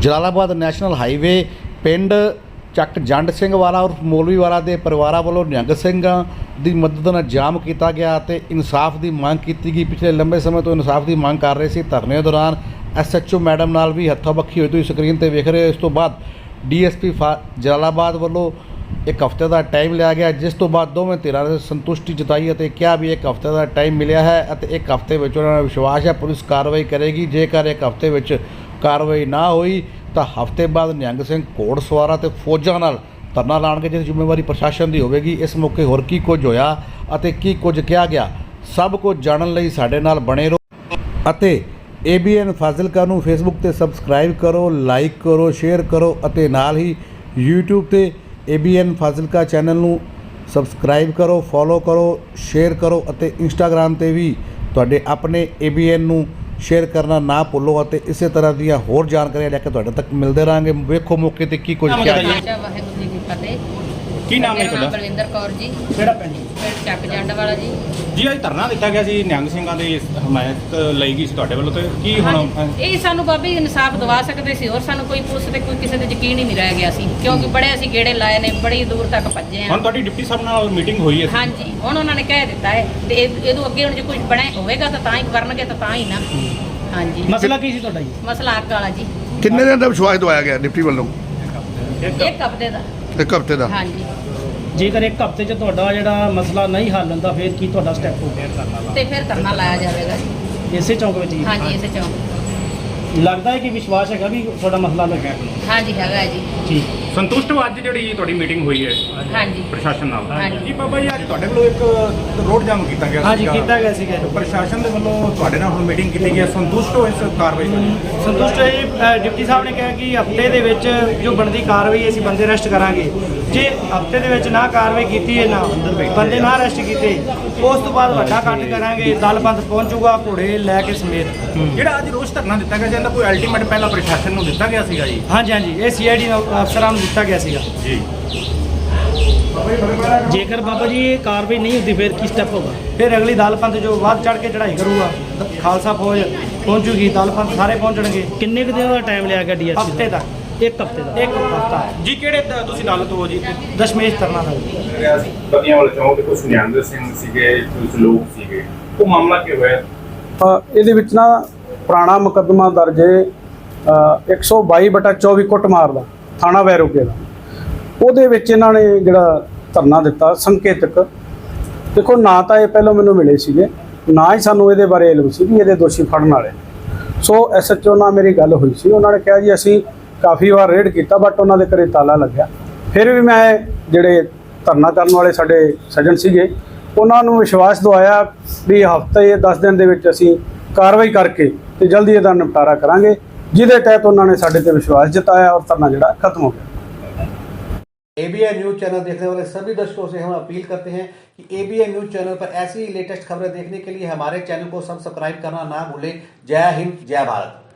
Jalalabad national highway ਪਿੰਡ ਚੱਕ ਜੰਡ ਸਿੰਘ ਵਾਲਾ ਔਰ ਮੌਲਵੀ ਵਾਲਾ ਦੇ ਪਰਿਵਾਰਾਂ ਵੱਲੋਂ ਨਿਹੰਗ ਸਿੰਘਾਂ ਦੀ ਮਦਦ ਨਾਲ ਜਾਮ ਕੀਤਾ ਗਿਆ ਅਤੇ ਇਨਸਾਫ ਦੀ ਮੰਗ ਕੀਤੀ ਗਈ। ਪਿਛਲੇ ਲੰਬੇ ਸਮੇਂ ਤੋਂ ਇਨਸਾਫ ਦੀ ਮੰਗ ਕਰ ਰਹੇ ਸੀ। ਧਰਨੇ ਦੌਰਾਨ ਐਸਐਚਓ ਮੈਡਮ ਨਾਲ ਵੀ ਹੱਥੋਂ ਬੱਖੀ ਹੋਈ ਤੁਸੀਂ ਸਕਰੀਨ ਤੇ ਵੇਖ ਰਹੇ ਹੋ। ਇਸ ਤੋਂ ਬਾਅਦ ਡੀਐਸਪੀ ਜਲਾਲਾਬਾਦ ਵੱਲੋਂ ਇੱਕ ਹਫ਼ਤੇ ਦਾ ਟਾਈਮ ਲਿਆ ਗਿਆ, ਜਿਸ ਤੋਂ ਬਾਅਦ ਦੋਵੇਂ ਧਿਰਾਂ ਨੇ ਸੰਤੁਸ਼ਟੀ ਜਤਾਈ ਅਤੇ ਕਿਹਾ ਵੀ ਇੱਕ ਹਫ਼ਤੇ ਦਾ ਟਾਈਮ ਮਿਲਿਆ ਹੈ ਅਤੇ ਇੱਕ ਹਫ਼ਤੇ ਵਿੱਚ ਉਹਨਾਂ ਨੂੰ ਵਿਸ਼ਵਾਸ ਹੈ। ਪੁਲਿਸ ਕਾਰਵਾਈ ਕਰੇਗੀ। ਜੇਕਰ ਇੱਕ ਹਫ਼ਤੇ ਵਿੱਚ ਕਾਰਵਾਈ ਨਾ ਹੋਈ ਤਾਂ ਹਫ਼ਤੇ ਬਾਅਦ ਨਿਹੰਗ ਸਿੰਘ ਘੋੜ ਸਵਾਰਾਂ ਤੇ ਫੌਜਾਂ ਨਾਲ ਧਰਨਾ ਲਾਉਣਗੇ ਜਿਹਦੀ ਜ਼ਿੰਮੇਵਾਰੀ ਪ੍ਰਸ਼ਾਸਨ ਦੀ ਹੋਵੇਗੀ। ਇਸ ਮੌਕੇ ਹੋਰ ਕੀ ਕੁਝ ਹੋਇਆ ਅਤੇ ਕੀ ਕੁਝ ਕਿਹਾ ਗਿਆ, ਸਭ ਕੁਝ ਜਾਣਨ ਲਈ ਸਾਡੇ ਨਾਲ ਬਣੇ ਰਹੋ। ਅਤੇ ABN ਫਾਜ਼ਿਲਕਾ ਨੂੰ ਫੇਸਬੁੱਕ ਤੇ ਸਬਸਕ੍ਰਾਈਬ ਕਰੋ, ਲਾਈਕ ਕਰੋ, ਸ਼ੇਅਰ ਕਰੋ ਅਤੇ ਨਾਲ ਹੀ YouTube ਤੇ ABN ਫਾਜ਼ਿਲਕਾ ਚੈਨਲ ਨੂੰ ਸਬਸਕ੍ਰਾਈਬ ਕਰੋ, ਫੋਲੋ ਕਰੋ, ਸ਼ੇਅਰ ਕਰੋ ਅਤੇ Instagram ਤੇ ਵੀ ਤੁਹਾਡੇ ਆਪਣੇ ABN ਨੂੰ ਸ਼ੇਅਰ ਕਰਨਾ ਨਾ ਭੁੱਲੋ ਅਤੇ ਇਸੇ ਤਰ੍ਹਾਂ ਦੀਆਂ ਹੋਰ ਜਾਣਕਾਰੀਆਂ ਲੈ ਕੇ ਤੁਹਾਡੇ ਤੱਕ ਮਿਲਦੇ ਰਹਾਂਗੇ। ਵੇਖੋ ਮੌਕੇ ਤੇ ਕੀ ਕੁਝ ਕਿਹਾ ਵਾਹਿਗੁਰੂ ਜੀ ਕੀ ਫਤਿਹ। ਕੀ ਨਾਮ ਹੈ ਮੇਰਾ ਤੁਹਾਡਾ? ਬਲਵਿੰਦਰ ਕੌਰ ਜੀ। ਕਿਹੜਾ ਪਿੰਡ? ਪਿੰਡ ਚੱਕ ਜੰਡ ਵਾਲਾ ਜੀ। ਜੀ ਅੱਜ ਧਰਨਾ ਦਿੱਤਾ ਗਿਆ ਸੀ ਨਿਹੰਗ ਸਿੰਘਾਂ ਦੀ ਹਮਾਇਤ ਲਈ ਗਈ ਸੀ ਤੁਹਾਡੇ ਵੱਲੋਂ ਤੇ ਕੀ ਹੁਣ ਹਾਂਜੀ। ਇਹ ਸਾਨੂੰ ਬਾਬੇ ਇਨਸਾਫ ਦਵਾ ਸਕਦੇ ਸੀ ਹੋਰ ਸਾਨੂੰ ਕੋਈ ਪੁਲਿਸ ਤੇ ਕੋਈ ਕਿਸੇ ਤੇ ਯਕੀਨ ਹੀ ਨਹੀਂ ਰਹਿ ਗਿਆ ਸੀ ਕਿਉਂਕਿ ਬੜੇ ਅਸੀਂ ਗੇੜੇ ਲਾਏ ਨੇ ਬੜੀ ਦੂਰ ਤੱਕ ਭੱਜੇ ਹੁਣ ਆ ਤੁਹਾਡੀ ਡਿਪਟੀ ਸਾਹਿਬ ਨਾਲ ਮੀਟਿੰਗ ਹੋਈ ਹੈ। ਹਾਂਜੀ ਹੁਣ ਉਹਨਾਂ ਨੇ ਕਹਿ ਦਿੱਤਾ ਹੈ ਤੇ ਇਹ- ਇਹਦੋਂ ਅੱਗੇ ਹੁਣ ਜੇ ਕੁਝ ਬਣੇ ਹੋਵੇਗਾ ਤਾਂ ਤਾਂ ਹੀ ਕਰਨਗੇ ਤਾਂ ਤਾਂ ਹੀ ਨਾ। ਹਾਂਜੀ। ਮਸਲਾ ਕੀ ਸੀ ਤੁਹਾਡਾ ਜੀ? ਮਸਲਾ ਅੱਗ ਵਾਲਾ ਜੀ। ਕਿੰਨੇ ਦਿਨ ਦਾ ਵਿਸ਼ਵਾਸ ਦਵਾਇਆ ਗਿਆ ਡਿਪਟੀ ਵੱਲੋਂ? ਇੱਕ ਹਫ਼ਤੇ ਦਾ। ਇੱਕ ਹਫ਼ਤੇ ਦਾ। ਹਾਂਜੀ। ਜੇਕਰ ਇੱਕ ਹਫ਼ਤੇ 'ਚ ਤੁਹਾਡਾ ਜਿਹੜਾ ਮਸਲਾ ਨਹੀਂ ਹੱਲ ਹੁੰਦਾ ਫਿਰ ਕੀ ਤੁਹਾਡਾ ਸਟੈਪ ਹੋਊਗਾ ਤੇ ਫਿਰ ਧਰਨਾ ਲਾਇਆ ਜਾਵੇਗਾ ਜੀ। ਇਸੇ ਚੌਂਕ ਵਿੱਚ ਜੀ ਹਾਂਜੀ ਇਸੇ ਚੌਂਕ। ਲੱਗਦਾ ਹੈ ਕਿ ਵਿਸ਼ਵਾਸ ਹੈਗਾ ਵੀ ਤੁਹਾਡਾ ਮਸਲਾ ਲੱਗਾ ਹਾਂਜੀ ਹੈਗਾ ਜੀ। ਠੀਕ। ਸੰਤੁਸ਼ਟ ਹੋ ਅੱਜ ਜਿਹੜੀ ਤੁਹਾਡੀ ਮੀਟਿੰਗ ਹੋਈ ਹੈ? ਹਾਂਜੀ। ਪ੍ਰਸ਼ਾਸਨ ਨਾਲ। ਹਾਂਜੀ। ਜੀ ਬਾਬਾ ਜੀ ਅੱਜ ਤੁਹਾਡੇ ਵੱਲੋਂ ਇੱਕ ਰੋਡ ਜਾਮ ਕੀਤਾ ਗਿਆ ਹਾਂਜੀ। ਕੀਤਾ ਗਿਆ ਸੀਗਾ ਪ੍ਰਸ਼ਾਸਨ ਦੇ ਵੱਲੋਂ ਤੁਹਾਡੇ ਨਾਲ ਹੁਣ ਮੀਟਿੰਗ ਕੀਤੀ ਗਈ ਹੈ। ਸੰਤੁਸ਼ਟ ਹੋ ਇਸ ਕਾਰਵਾਈ ਤੋਂ? ਸੰਤੁਸ਼ਟ ਹੈ ਜੀ। ਡਿਪਟੀ ਸਾਹਿਬ ਨੇ ਕਿਹਾ ਕਿ ਹਫ਼ਤੇ ਦੇ ਵਿੱਚ ਜੋ ਬਣਦੀ ਕਾਰਵਾਈ ਅਸੀਂ ਬੰਦੇ ਅਰੈਸਟ ਕਰਾਂਗੇ। ਜੇ ਹਫ਼ਤੇ ਦੇ ਵਿੱਚ ਨਾ ਕਾਰਵਾਈ ਕੀਤੀ ਹੈ ਨਾ ਬੰਦੇ ਨਾ। ਅਰੈਸਟ ਕੀਤੇ ਉਸ ਤੋਂ ਬਾਅਦ ਵੱਡਾ ਕੱਟ ਕਰਾਂਗੇ ਦਲ ਬੰਦ ਪਹੁੰਚੂਗਾ ਘੋੜੇ ਲੈ ਕੇ ਸਮੇਤ। ਜਿਹੜਾ ਅੱਜ ਰੋਜ਼ ਧਰਨਾ ਦਿੱਤਾ ਗਿਆ ਜਾਂਦਾ ਕੋਈ ਅਲਟੀਮੇਟ ਪਹਿਲਾਂ ਪ੍ਰਸ਼ਾਸਨ ਨੂੰ ਦਿੱਤਾ ਗਿਆ ਸੀਗਾ ਜੀ? ਹਾਂਜੀ ਹਾਂਜੀ। ਇਹ ਸੀਆਈਡੀ ਅਫਸਰਾਂ ਨੂੰ ਦਿੱਤਾ ਗਿਆ ਸੀਗਾ। ਜੀ। ਜੇਕਰ ਬਾਬਾ ਜੀ ਇਹ ਕਾਰਵਾਈ ਨਹੀਂ ਹੁੰਦੀ ਫਿਰ ਕੀ ਸਟੈਪ ਹੋਗਾ ਫਿਰ ਅਗਲੀ ਦਲ ਪੰਥ ਜੋ ਵੱਧ ਚੜ ਕੇ ਚੜ੍ਹਾਈ ਕਰੂਗਾ ਖਾਲਸਾ ਫੌਜ ਪਹੁੰਚੂਗੀ ਦਲ ਪੰਥ ਸਾਰੇ ਪਹੁੰਚਣਗੇ। ਕਿੰਨੇ ਕੁ ਦਿਨਾਂ ਦਾ ਟਾਈਮ ਲਿਆ ਗਿਆ ਡੀਐਸਪੀ ਹਫ਼ਤੇ ਤੱਕ ਇੱਕ ਹਫ਼ਤੇ ਦਾ। ਇੱਕ ਹਫਤਾ। ਜੀ ਕਿਹੜੇ ਦ- ਤੁਸੀਂ ਦਲ ਤੋਂ ਹੋ ਜੀ? ਦਸ਼ਮੇਸ਼ ਤਰਨਾ ਦਾ ਪਤੀਆਂ ਵਾਲੇ ਚੌਂਕ ਦੇ ਕੁਝ ਨਿਹੰਗ ਸਿੰਘ ਸੀਗੇ ਕੁਝ ਲੋਕ ਸੀਗੇ। ਉਹ ਮਾਮਲਾ ਕੀ ਹੋਇਆ? ਅ, ਇਹਦੇ ਵਿੱਚ ਨਾ ਪੁਰਾਣਾ ਮੁਕੱਦਮਾ ਦਰਜ ਹੈ ਅ, 122 ਬਟਾ 24 ਕੁੱਟਮਾਰ ਦਾ। ਥਾਣਾ ਵੈਰੋਕੇ ਦਾ। ਉਹਦੇ ਵਿੱਚ ਇਹਨਾਂ ਨੇ ਜਿਹੜਾ ਧਰਨਾ ਦਿੱਤਾ, ਸੰਕੇਤਕ। ਦੇਖੋ, ਨਾ ਤਾਂ ਇਹ ਪਹਿਲਾਂ ਮੈਨੂੰ ਮਿਲੇ ਸੀਗੇ, ਨਾ ਹੀ ਸਾਨੂੰ ਇਹਦੇ ਬਾਰੇ ਇਲਮ ਸੀ ਵੀ ਇਹਦੇ ਦੋਸ਼ੀ ਫੜਨ ਵਾਲੇ। ਨੇ। ਸੋ ਐਸਐਚਓ ਨਾਲ ਮੇਰੀ ਗੱਲ ਹੋਈ ਸੀ। ਉਹਨਾਂ ਨੇ ਕਿਹਾ ਜੀ, ਅਸੀਂ ਕਾਫੀ ਵਾਰ ਰੇਡ ਕੀਤਾ ਬਟ ਉਹਨਾਂ ਦੇ ਘਰੇ ਤਾਲਾ ਲੱਗਿਆ। ਫਿਰ ਵੀ ਮੈਂ ਜਿਹੜੇ ਧਰਨਾ ਕਰਨ ਵਾਲੇ ਸਾਡੇ ਸੱਜਣ ਸੀਗੇ, ਉਹਨਾਂ ਨੂੰ ਵਿਸ਼ਵਾਸ ਦਵਾਇਆ ਵੀ ਹਫ਼ਤੇ 10 ਦਿਨ ਦੇ ਵਿੱਚ ਅਸੀਂ ਕਾਰਵਾਈ ਕਰਕੇ ਤੇ ਜਲਦੀ ਇਹਦਾ ਨਿਪਟਾਰਾ ਕਰਾਂਗੇ। ਜਿਹਦੇ ਤਹਿਤ ਉਹਨਾਂ ਨੇ ਸਾਡੇ ਤੇ ਵਿਸ਼ਵਾਸ ਜਤਾਇਆ ਔਰ ਧਰਨਾ ਜਿਹੜਾ ਖਤਮ ਹੋ ਗਿਆ एबीएन न्यूज चैनल देखने वाले सभी दर्शकों से हम अपील करते हैं कि एबीएन न्यूज चैनल पर ऐसी लेटेस्ट खबरें देखने के लिए हमारे चैनल को सब्सक्राइब करना ना भूलें जय हिंद जय भारत